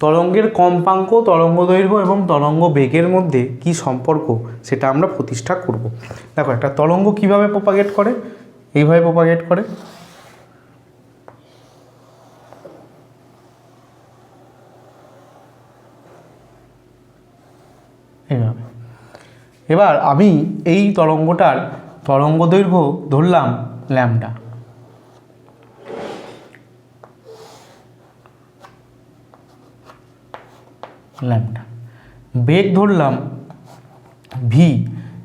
তরঙ্গের কম্পাঙ্ক, তরঙ্গ দৈর্ঘ্য এবং তরঙ্গ বেগের মধ্যে কি সম্পর্ক সেটা আমরা প্রতিষ্ঠা করব। দেখো, একটা তরঙ্গ কীভাবে প্রপাগেট করে? এইভাবে প্রপাগেট করে। এবার আমি এই তরঙ্গটার তরঙ্গ দৈর্ঘ্য ধরলাম ল্যামডা। ল্যামডা। বেগ ধরলাম ভি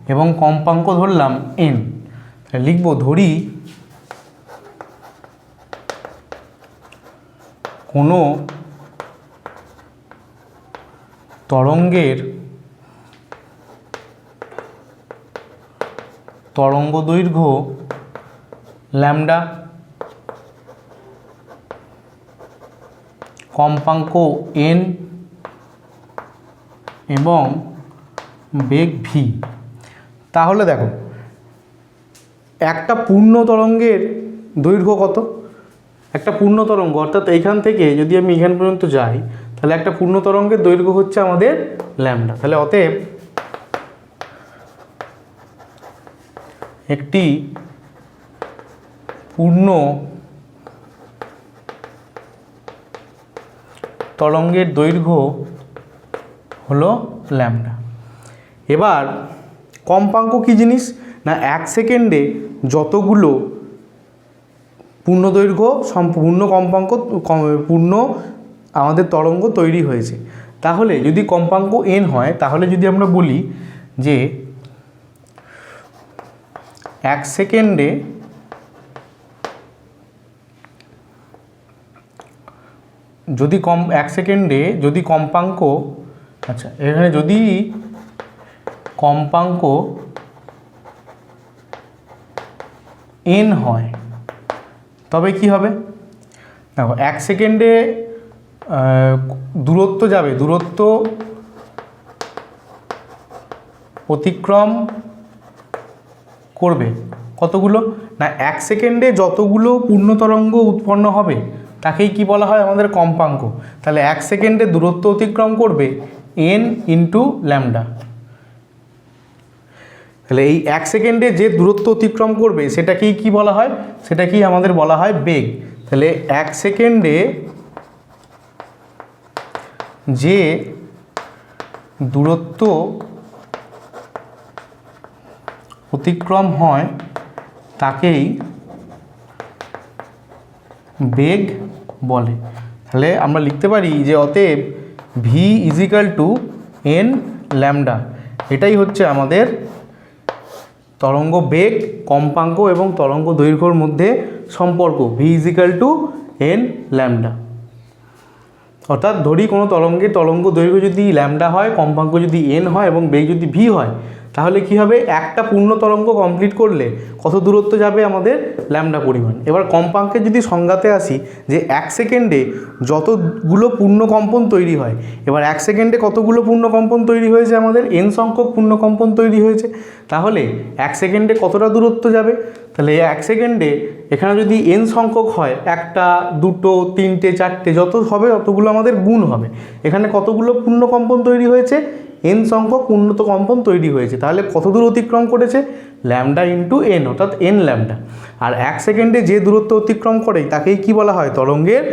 এবং কম্পাঙ্ক ধরলাম এন লিখব ধরি কোনো তরঙ্গের তরঙ্গ দৈর্ঘ্য ল্যামডা কম্পাঙ্ক এন এবং বেগ ভি তাহলে দেখো, একটা পূর্ণ তরঙ্গের দৈর্ঘ্য কত? একটা পূর্ণ তরঙ্গ, অর্থাৎ এইখান থেকে যদি আমি এখান পর্যন্ত যাই, তাহলে একটা পূর্ণ তরঙ্গের দৈর্ঘ্য হচ্ছে আমাদের ল্যামডা। তাহলে অতএব একটি পূর্ণ তরঙ্গের দৈর্ঘ্য হলো ল্যামডা এবার, কম্পাঙ্ক কী জিনিস? না, এক সেকেন্ডে যতগুলো পূর্ণ দৈর্ঘ্য সম্পূর্ণ কম্পাঙ্ক পূর্ণ আমাদের তরঙ্গ তৈরি হয়েছে। তাহলে যদি কম্পাঙ্ক এন হয়, তাহলে যদি আমরা বলি যে এক সেকেন্ডে যদি কম, এক সেকেন্ডে যদি কম্পাঙ্ক আচ্ছা এখানে যদি কম্পাঙ্ক এন হয়, তবে কি হবে? দেখো, এক সেকেন্ডে দূরত্ব যাবে, দূরত্ব অতিক্রম করবে। কতগুলো? না, এক সেকেন্ডে যতগুলো পূর্ণ তরঙ্গ উৎপন্ন হবে, তাকেই কি বলা হয় আমাদের কম্পাঙ্ক। তাহলে এক সেকেন্ডে দূরত্ব অতিক্রম করবে এন ইন্টু ল্যামডা তাহলে এই এক সেকেন্ডে যে দূরত্ব অতিক্রম করবে, সেটাকেই কি বলা হয়? সেটাকেই আমাদের বলা হয় বেগ। তাহলে এক সেকেন্ডে যে দূরত্ব অতিক্রম হয়, তাকেই বেগ বলে। তাহলে আমরা লিখতে পারি যে অতএব V equal to N lambda এটাই হচ্ছে আমাদের তরঙ্গ বেগ, কম্পাঙ্ক এবং তরঙ্গ দৈর্ঘ্যর মধ্যে সম্পর্ক। V equal to N lambda অর্থাৎ ধরি কোনো তরঙ্গে তরঙ্গ দৈর্ঘ্য যদি ল্যামডা হয়, কম্পাঙ্ক যদি এন হয় এবং বেগ যদি ভি হয় তাহলে কি হবে? একটা পূর্ণ তরঙ্গ কমপ্লিট করলে কত দূরত্ব যাবে আমাদের ল্যামডা পরিমাণ? এবার কম্পাঙ্কের যদি সংজ্ঞাতে আসি যে এক সেকেন্ডে যতগুলো পূর্ণ কম্পন তৈরি হয়, এবার এক সেকেন্ডে কতগুলো পূর্ণ কম্পন তৈরি হয়েছে আমাদের? এন সংখ্যক পূর্ণ কম্পন তৈরি হয়েছে। তাহলে এক সেকেন্ডে কতটা দূরত্ব যাবে? তাহলে এক সেকেন্ডে এখানে যদি এন সংখ্যক হয়, একটা, দুটো, তিনটে, চারটে, যত হবে ততগুলো আমাদের গুণ হবে। এখানে কতগুলো পূর্ণ কম্পন তৈরি হয়েছে? এন সংখ্যক উন্নত কম্পন তৈরি হয়েছে। তাহলে কত দূর অতিক্রম করেছে? ল্যামডা ইন্টু এন অর্থাৎ এন ল্যামডা। আর এক সেকেন্ডে যে দূরত্ব অতিক্রম করে, তাকেই কি বলা হয়? তরঙ্গের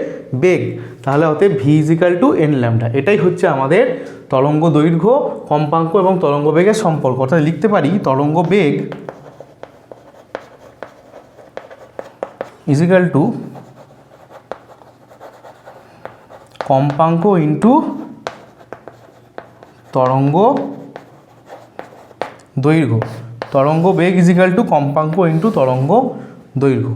বেগ। তাহলে অতএব V equal to N lambda. এটাই হচ্ছে আমাদের তরঙ্গ দৈর্ঘ্য, কম্পাঙ্ক এবং তরঙ্গ বেগের সম্পর্ক। অর্থাৎ লিখতে পারি, তরঙ্গ বেগ ইজিক্যাল টু কম্পাঙ্ক ইন্টু তরঙ্গ দৈর্ঘ্য। তরঙ্গ বেগ ইজিক্যাল টু কম্পাঙ্ক ইন্টু তরঙ্গ দৈর্ঘ্য।